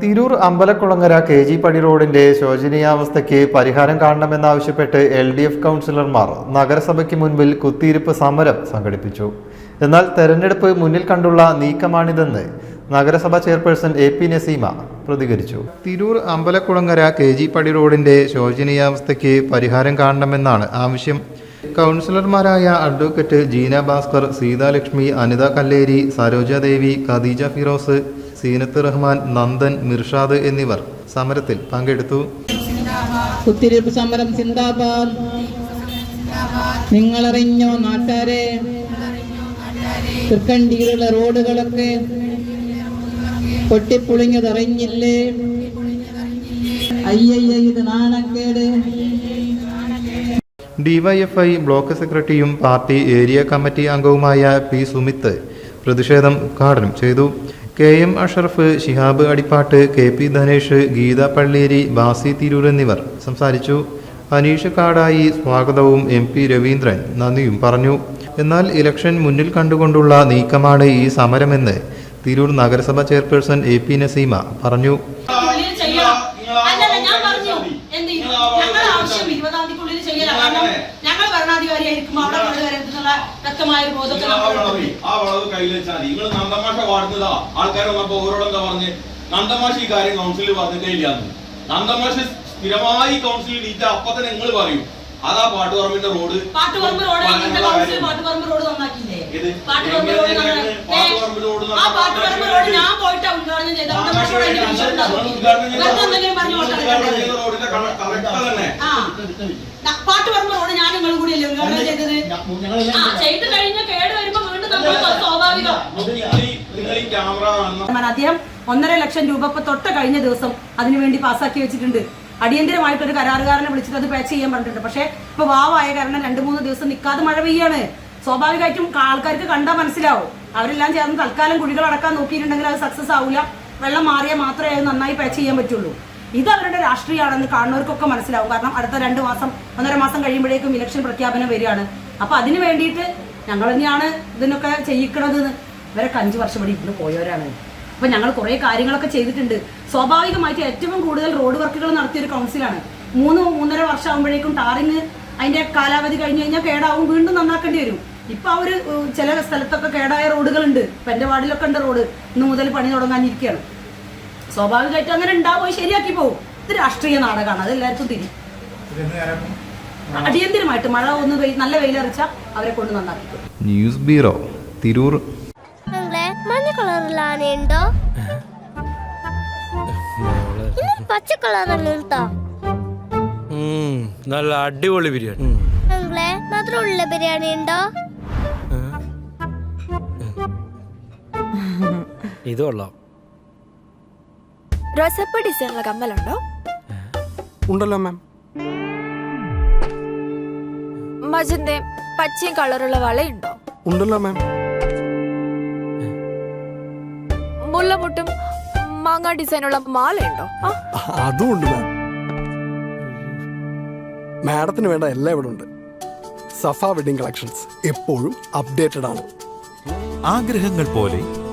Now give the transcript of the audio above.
Tirur Ambalakkulangara K G പടി റോഡിന്റെ ശോചനീയാവസ്ഥയ്ക്ക് പരിഹാരം കാണണമെന്നാവശ്യപ്പെട്ട് എൽ ഡി എഫ് കൗൺസിലർമാർ നഗരസഭയ്ക്ക് മുൻപിൽ കുത്തിയിരിപ്പ് സമരം സംഘടിപ്പിച്ചു. എന്നാൽ തെരഞ്ഞെടുപ്പ് മുന്നിൽ കണ്ടുള്ള നീക്കമാണിതെന്ന് നഗരസഭാ ചെയർപേഴ്സൺ എ പി നസീമ പ്രതികരിച്ചു. തിരൂർ അമ്പലക്കുളങ്ങര കെ ജി പടി റോഡിന്റെ ശോചനീയാവസ്ഥയ്ക്ക് പരിഹാരം കാണണമെന്നാണ് ആവശ്യം. കൗൺസിലർമാരായ അഡ്വക്കേറ്റ് ജീന ഭാസ്കർ സീതാലക്ഷ്മി അനിത കല്ലേരി സരോജ ദേവി ഖദീജ ഫിറോസ് സീനത്ത് റഹ്മാൻ നന്ദൻ മിർഷാദ് എന്നിവർ സമരത്തിൽ പങ്കെടുത്തു. കുത്തിരിപ്പ് സമരം സിന്ദാബാദ്. നിങ്ങളറിഞ്ഞോ നാട്ടാരെ? തൃക്കണ്ടിയിലുള്ള റോഡുകളൊക്കെ പൊട്ടിപ്പൊളിഞ്ഞതറിഞ്ഞില്ലേ? അയ്യയ്യ ഇത് നാണക്കേട്. ഡിവൈഎഫ്ഐ ബ്ലോക്ക് സെക്രട്ടറിയും പാർട്ടി ഏരിയ കമ്മിറ്റി അംഗവുമായ പി സുമിത്ത് പ്രതിഷേധം ഉദ്ഘാടനം ചെയ്തു. K M Ashraf Shihab Adippatt K P Dhanesh Geetha Palleri Basi Tirur എന്നിവർ സംസാരിച്ചു. അനീഷ് കാടായി സ്വാഗതവും എം പി രവീന്ദ്രൻ നന്ദിയും പറഞ്ഞു. എന്നാൽ ഇലക്ഷൻ മുന്നിൽ കണ്ടുകൊണ്ടുള്ള നീക്കമാണ് ഈ സമരമെന്ന് തിരൂർ നഗരസഭ ചെയർപേഴ്സൺ എ പി നസീമ പറഞ്ഞു. കാരണം ഞങ്ങൾ ഭരണാധികാരിയായിരിക്കും അവിടെ കൊണ്ടുവരുന്നുള്ള വ്യക്തമായ ഒരു ബോധത്തിൽ ആ വളവ് കയ്യിൽ വെച്ചാൽ നിങ്ങൾ നന്ദമാഷ വാടുന്നതാ ആൾക്കാർ വന്നപ്പോ ഓരോടെന്താ പറഞ്ഞ്? നന്ദമാഷ് ഈ കാര്യം കൗൺസിലിൽ പറഞ്ഞിട്ടേ ഇല്ലാന്ന് നന്ദമാഷ് സ്ഥിരമായി കൗൺസിലിൽ ഇല്ല അപ്പൊ തന്നെ നിങ്ങൾ പറയും. അതാ പാട്ടുപറമ്പിന്റെ road. Pattuparambu road Pattuparambu road നന്നാക്കിയില്ലേ? Pattuparambu road ഞാൻ ഉദ്ഘാടനം ചെയ്ത ന- പാട്ടുപറമ്പ് റോഡ് ഞാൻ നിങ്ങളും കൂടിയല്ലേ ഉദ്ഘാടനം ചെയ്തത്? ആ ചെയ്ത് കഴിഞ്ഞ കേട് വരുമ്പോ വീണ്ടും നമ്മൾ സ്വാഭാവികം. അദ്ദേഹം ഒന്നര ലക്ഷം രൂപ ഇപ്പൊ തൊട്ട് കഴിഞ്ഞ ദിവസം അതിനുവേണ്ടി പാസ്സാക്കി വെച്ചിട്ടുണ്ട്. അടിയന്തരമായിട്ട് ഒരു കരാറുകാരനെ വിളിച്ചിട്ട് അത് പാച്ച് ചെയ്യാൻ പറഞ്ഞിട്ടുണ്ട്. പക്ഷേ ഇപ്പൊ വാവായ കാരണം രണ്ട് മൂന്ന് ദിവസം നിൽക്കാതെ മഴ പെയ്യാണ്. സ്വാഭാവികമായിട്ടും ആൾക്കാർക്ക് കണ്ടാൽ മനസ്സിലാവും. അവരെല്ലാം ചേർന്ന് തൽക്കാലം കുഴികൾ അടക്കാൻ നോക്കിയിട്ടുണ്ടെങ്കിൽ അത് സക്സസ് ആവില്ല വെള്ളം മാറിയാൽ മാത്രമേ അത് നന്നായി പാച്ച് ചെയ്യാൻ പറ്റുള്ളൂ. ഇത് അവരുടെ രാഷ്ട്രീയമാണെന്ന് കാണുന്നവർക്കൊക്കെ മനസ്സിലാവും. കാരണം അടുത്ത രണ്ട് മാസം ഒന്നര മാസം കഴിയുമ്പോഴേക്കും ഇലക്ഷൻ പ്രഖ്യാപനം വരികയാണ്. അപ്പൊ അതിന് വേണ്ടിയിട്ട് ഞങ്ങൾ തന്നെയാണ് ഇതിനൊക്കെ ചെയ്യിക്കണത്. ഇവരൊക്കെ അഞ്ചു വർഷം ഇവിടെ ഇരുന്ന് പോയവരാണ്. അപ്പൊ ഞങ്ങൾ കുറെ കാര്യങ്ങളൊക്കെ ചെയ്തിട്ടുണ്ട്. സ്വാഭാവികമായിട്ട് ഏറ്റവും കൂടുതൽ റോഡ് വർക്കുകൾ നടത്തിയ ഒരു കൗൺസിലാണ് മൂന്ന് മൂന്നര വർഷം ആകുമ്പോഴേക്കും ടാറിങ് അതിന്റെ കാലാവധി കഴിഞ്ഞു കഴിഞ്ഞാൽ കേടാവും. വീണ്ടും നന്നാക്കേണ്ടി വരും. ഇപ്പൊ അവർ ഒരു ചില സ്ഥലത്തൊക്കെ കേടായ റോഡുകളുണ്ട്. ഇപ്പൊ എന്റെ വാർഡിലൊക്കെ ഉണ്ട് റോഡ്. ഇന്ന് മുതൽ പണി തുടങ്ങാനിരിക്കുകയാണ് സ്വാഭാവികമായിട്ടും അങ്ങനെ ഉണ്ടാവും ശരിയാക്കി പോകും ഇത് രാഷ്ട്രീയ നാടകമാണ്. അത് എല്ലാവർക്കും തിരി. അടിയന്തിരമായിട്ട് മഴ ഒന്ന് നല്ല വെയിലറിച്ച അവരെ കൊണ്ട് നന്നാക്കി ന്യൂസ് ബ്യൂറോ തിരൂർ. നിങ്ങളെ മഞ്ഞ കളറുള്ള ആനയുണ്ടോ പച്ച നല്ല അടിപൊളി ബിരിയാണി. മധുരമുള്ള ബിരിയാണി ഉണ്ടോ? ഇത് കൊള്ളാം. റോസപ്പ ഡിസൈനുള്ള കമ്മലുണ്ടോ? ഉണ്ടല്ലോ മാം. മജന്തയും പച്ചയും കളറുള്ള വളയുണ്ടോ? ഉണ്ടല്ലോ മാം. മുല്ലമുട്ടും മാങ്ങ ഡിസൈനുള്ള മാലയുണ്ടോ? ആ, അതും ഉണ്ട് മാം. മാഡത്തിന് വേണ്ട എല്ലാം ഇവിടെ ഉണ്ട്. സഫ വെഡിങ് കളക്ഷൻസ് എപ്പോഴും അപ്ഡേറ്റഡ് ആണ്. ആഗ്രഹങ്ങൾ പോലെ